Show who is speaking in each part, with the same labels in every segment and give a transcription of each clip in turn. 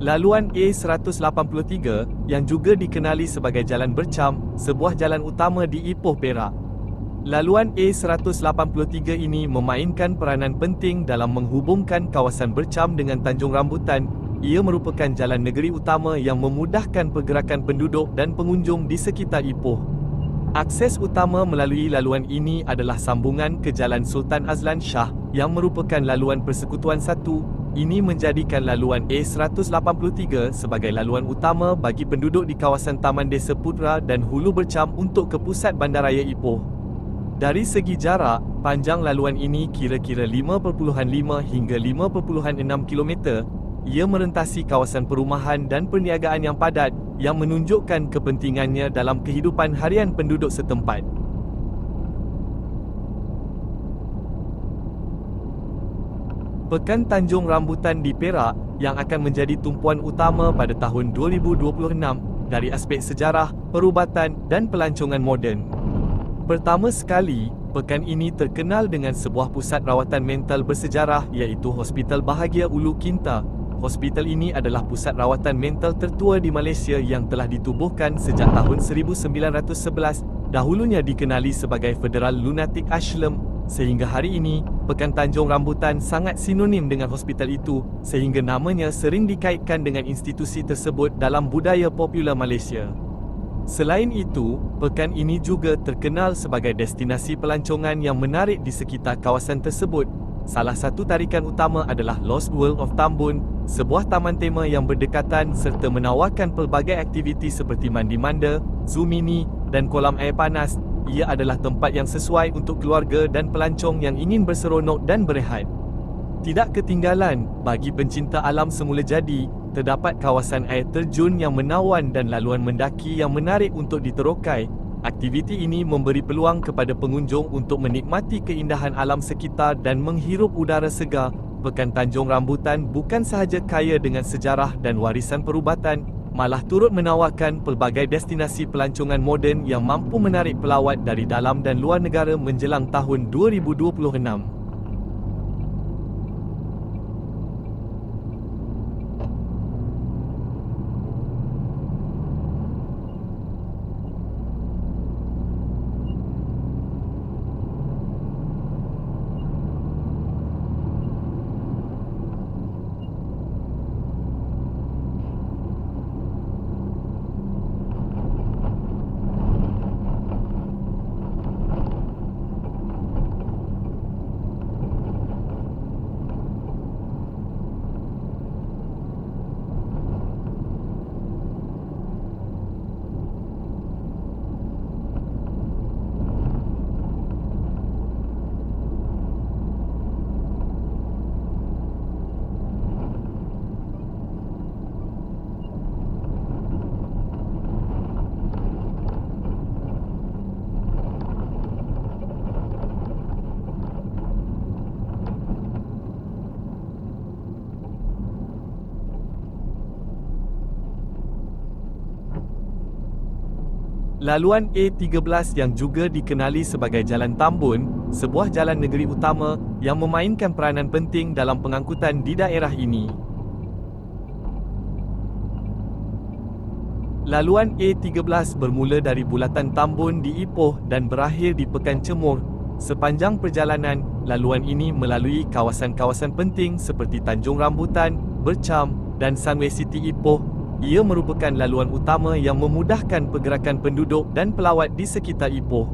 Speaker 1: Laluan A183 yang juga dikenali sebagai Jalan Bercam, sebuah jalan utama di Ipoh Perak. Laluan A183 ini memainkan peranan penting dalam menghubungkan kawasan Bercam dengan Tanjung Rambutan. Ia merupakan jalan negeri utama yang memudahkan pergerakan penduduk dan pengunjung di sekitar Ipoh. Akses utama melalui laluan ini adalah sambungan ke Jalan Sultan Azlan Shah yang merupakan laluan persekutuan ini menjadikan laluan A183 sebagai laluan utama bagi penduduk di kawasan Taman Desa Putra dan Hulu Bercam untuk ke pusat bandaraya Ipoh. Dari segi jarak, panjang laluan ini kira-kira 5.5 hingga 5.6 km. Ia merentasi kawasan perumahan dan perniagaan yang padat yang menunjukkan kepentingannya dalam kehidupan harian penduduk setempat. Pekan Tanjung Rambutan di Perak yang akan menjadi tumpuan utama pada tahun 2026 dari aspek sejarah, perubatan dan pelancongan moden. Pertama sekali, pekan ini terkenal dengan sebuah pusat rawatan mental bersejarah iaitu Hospital Bahagia Ulu Kinta. Hospital ini adalah pusat rawatan mental tertua di Malaysia yang telah ditubuhkan sejak tahun 1911, dahulunya dikenali sebagai Federal Lunatic Asylum Sehingga hari ini, Pekan Tanjung Rambutan sangat sinonim dengan hospital itu sehingga namanya sering dikaitkan dengan institusi tersebut dalam budaya popular Malaysia. Selain itu, pekan ini juga terkenal sebagai destinasi pelancongan yang menarik di sekitar kawasan tersebut. Salah satu tarikan utama adalah Lost World of Tambun, sebuah taman tema yang berdekatan serta menawarkan pelbagai aktiviti seperti mandi manda, zoom mini dan kolam air panas ia adalah tempat yang sesuai untuk keluarga dan pelancong yang ingin berseronok dan berehat. Tidak ketinggalan, bagi pencinta alam semula jadi, terdapat kawasan air terjun yang menawan dan laluan mendaki yang menarik untuk diterokai. Aktiviti ini memberi peluang kepada pengunjung untuk menikmati keindahan alam sekitar dan menghirup udara segar. Pekan Tanjung Rambutan bukan sahaja kaya dengan sejarah dan warisan perubatan, malah turut menawarkan pelbagai destinasi pelancongan moden yang mampu menarik pelawat dari dalam dan luar negara menjelang tahun 2026. Laluan A13 yang juga dikenali sebagai Jalan Tambun, sebuah jalan negeri utama yang memainkan peranan penting dalam pengangkutan di daerah ini. Laluan A13 bermula dari bulatan Tambun di Ipoh dan berakhir di Pekan Cemur. Sepanjang perjalanan, laluan ini melalui kawasan-kawasan penting seperti Tanjung Rambutan, Bercam dan Sunway City Ipoh ia merupakan laluan utama yang memudahkan pergerakan penduduk dan pelawat di sekitar Ipoh.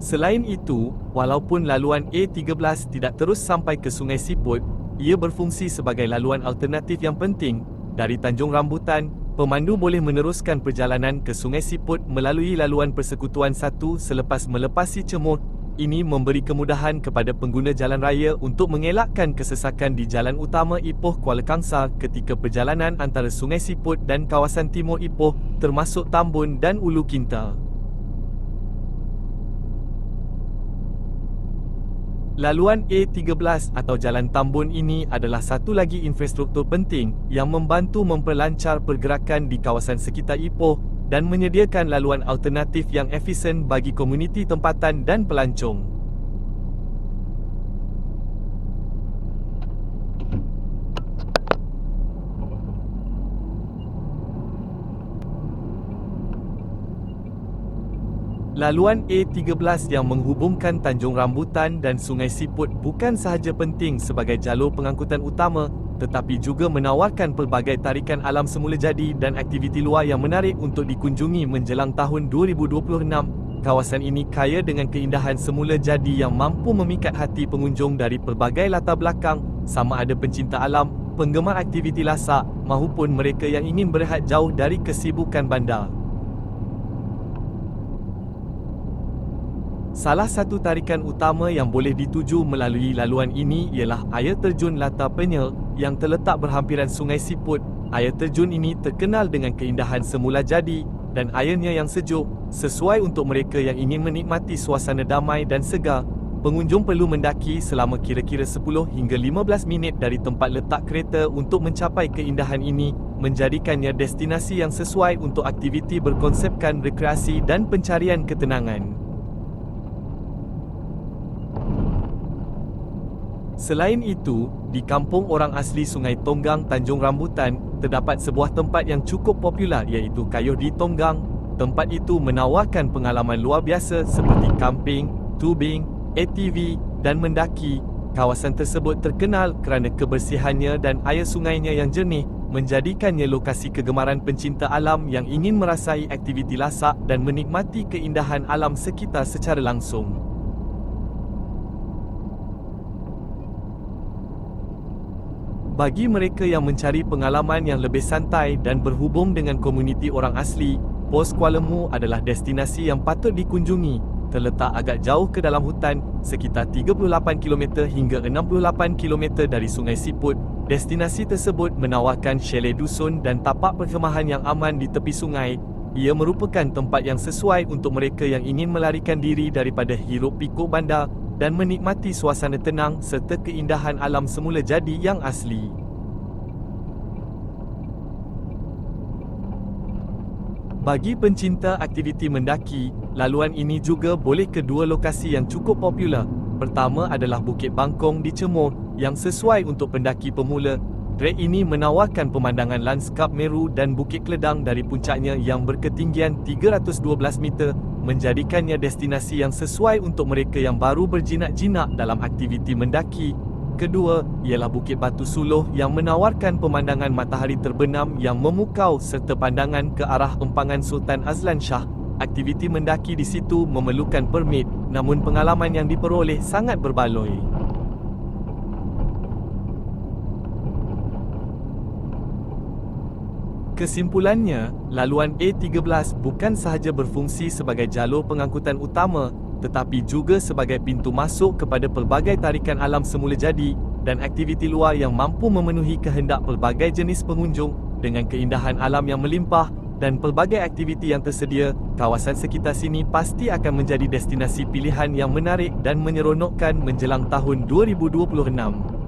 Speaker 1: Selain itu, walaupun laluan A13 tidak terus sampai ke Sungai Siput, ia berfungsi sebagai laluan alternatif yang penting. Dari Tanjung Rambutan, pemandu boleh meneruskan perjalanan ke Sungai Siput melalui laluan persekutuan satu selepas melepasi Cemur ini memberi kemudahan kepada pengguna jalan raya untuk mengelakkan kesesakan di jalan utama Ipoh Kuala Kangsar ketika perjalanan antara Sungai Siput dan kawasan timur Ipoh termasuk Tambun dan Ulu Kinta. Laluan A13 atau Jalan Tambun ini adalah satu lagi infrastruktur penting yang membantu memperlancar pergerakan di kawasan sekitar Ipoh dan menyediakan laluan alternatif yang efisien bagi komuniti tempatan dan pelancong. Laluan A13 yang menghubungkan Tanjung Rambutan dan Sungai Siput bukan sahaja penting sebagai jalur pengangkutan utama tetapi juga menawarkan pelbagai tarikan alam semula jadi dan aktiviti luar yang menarik untuk dikunjungi menjelang tahun 2026. Kawasan ini kaya dengan keindahan semula jadi yang mampu memikat hati pengunjung dari pelbagai latar belakang, sama ada pencinta alam, penggemar aktiviti lasak, maupun mereka yang ingin berehat jauh dari kesibukan bandar. Salah satu tarikan utama yang boleh dituju melalui laluan ini ialah air terjun Lata Penyel yang terletak berhampiran Sungai Siput. Air terjun ini terkenal dengan keindahan semula jadi dan airnya yang sejuk, sesuai untuk mereka yang ingin menikmati suasana damai dan segar. Pengunjung perlu mendaki selama kira-kira 10 hingga 15 minit dari tempat letak kereta untuk mencapai keindahan ini, menjadikannya destinasi yang sesuai untuk aktiviti berkonsepkan rekreasi dan pencarian ketenangan. Selain itu, di kampung orang asli Sungai Tonggang, Tanjung Rambutan, terdapat sebuah tempat yang cukup popular iaitu Kayuh di Tonggang. Tempat itu menawarkan pengalaman luar biasa seperti camping, tubing, ATV dan mendaki. Kawasan tersebut terkenal kerana kebersihannya dan air sungainya yang jernih, menjadikannya lokasi kegemaran pencinta alam yang ingin merasai aktiviti lasak dan menikmati keindahan alam sekitar secara langsung. Bagi mereka yang mencari pengalaman yang lebih santai dan berhubung dengan komuniti orang asli, Pos Kuala Mu adalah destinasi yang patut dikunjungi. Terletak agak jauh ke dalam hutan, sekitar 38 km hingga 68 km dari Sungai Siput. Destinasi tersebut menawarkan chalet dusun dan tapak perkhemahan yang aman di tepi sungai. Ia merupakan tempat yang sesuai untuk mereka yang ingin melarikan diri daripada hiruk pikuk bandar dan menikmati suasana tenang serta keindahan alam semula jadi yang asli. Bagi pencinta aktiviti mendaki, laluan ini juga boleh ke dua lokasi yang cukup popular. Pertama adalah Bukit Bangkong di Cemor yang sesuai untuk pendaki pemula. Trek ini menawarkan pemandangan landskap Meru dan Bukit Keledang dari puncaknya yang berketinggian 312 meter menjadikannya destinasi yang sesuai untuk mereka yang baru berjinak-jinak dalam aktiviti mendaki. Kedua, ialah Bukit Batu Suluh yang menawarkan pemandangan matahari terbenam yang memukau serta pandangan ke arah empangan Sultan Azlan Shah. Aktiviti mendaki di situ memerlukan permit, namun pengalaman yang diperoleh sangat berbaloi. Kesimpulannya, laluan A13 bukan sahaja berfungsi sebagai jalur pengangkutan utama, tetapi juga sebagai pintu masuk kepada pelbagai tarikan alam semula jadi dan aktiviti luar yang mampu memenuhi kehendak pelbagai jenis pengunjung dengan keindahan alam yang melimpah dan pelbagai aktiviti yang tersedia, kawasan sekitar sini pasti akan menjadi destinasi pilihan yang menarik dan menyeronokkan menjelang tahun 2026.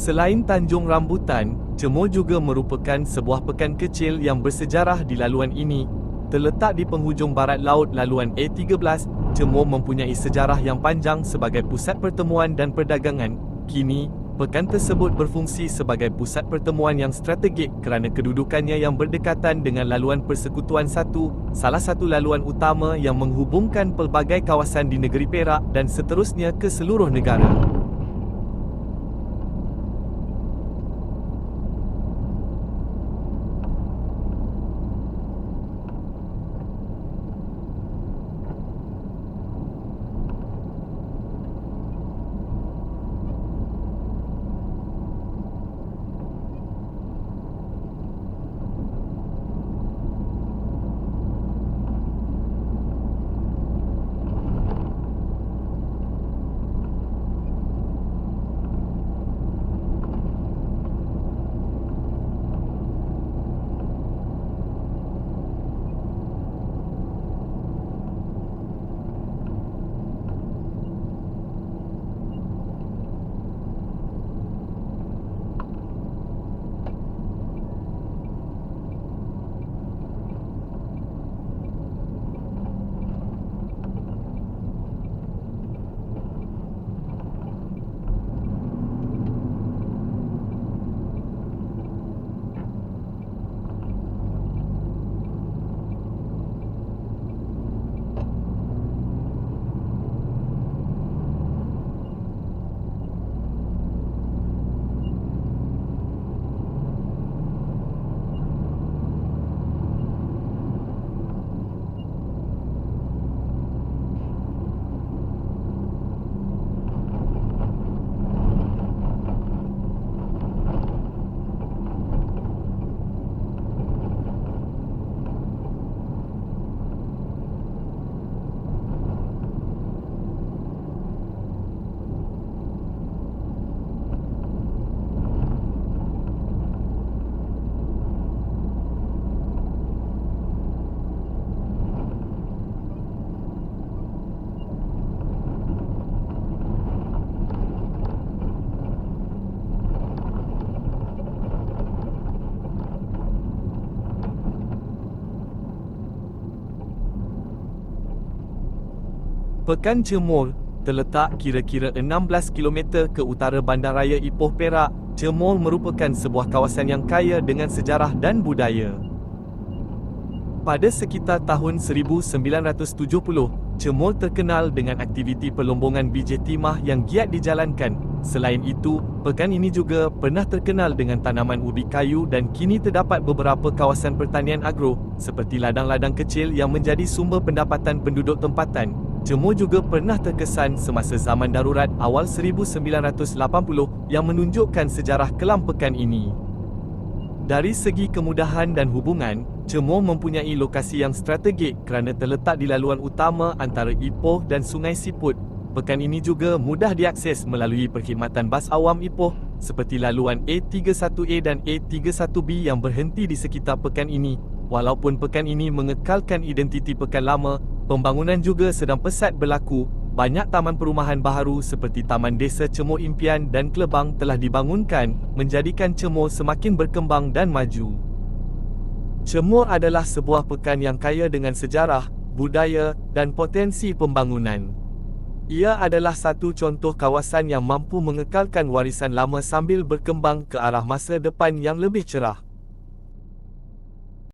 Speaker 1: Selain Tanjung Rambutan, Cemor juga merupakan sebuah pekan kecil yang bersejarah di laluan ini. Terletak di penghujung barat laut laluan A13, Cemor mempunyai sejarah yang panjang sebagai pusat pertemuan dan perdagangan. Kini, pekan tersebut berfungsi sebagai pusat pertemuan yang strategik kerana kedudukannya yang berdekatan dengan laluan Persekutuan 1, salah satu laluan utama yang menghubungkan pelbagai kawasan di negeri Perak dan seterusnya ke seluruh negara. Pekan Cemol terletak kira-kira 16 km ke utara Bandaraya Ipoh Perak. Cemol merupakan sebuah kawasan yang kaya dengan sejarah dan budaya. Pada sekitar tahun 1970, Cemol terkenal dengan aktiviti pelombongan biji timah yang giat dijalankan. Selain itu, pekan ini juga pernah terkenal dengan tanaman ubi kayu dan kini terdapat beberapa kawasan pertanian agro seperti ladang-ladang kecil yang menjadi sumber pendapatan penduduk tempatan. Cemur juga pernah terkesan semasa zaman darurat awal 1980 yang menunjukkan sejarah kelam pekan ini. Dari segi kemudahan dan hubungan, Cemur mempunyai lokasi yang strategik kerana terletak di laluan utama antara Ipoh dan Sungai Siput. Pekan ini juga mudah diakses melalui perkhidmatan bas awam Ipoh seperti laluan A31A dan A31B yang berhenti di sekitar pekan ini. Walaupun pekan ini mengekalkan identiti pekan lama, Pembangunan juga sedang pesat berlaku. Banyak taman perumahan baharu seperti Taman Desa Cemor Impian dan Kelebang telah dibangunkan, menjadikan Cemor semakin berkembang dan maju. Cemor adalah sebuah pekan yang kaya dengan sejarah, budaya dan potensi pembangunan. Ia adalah satu contoh kawasan yang mampu mengekalkan warisan lama sambil berkembang ke arah masa depan yang lebih cerah.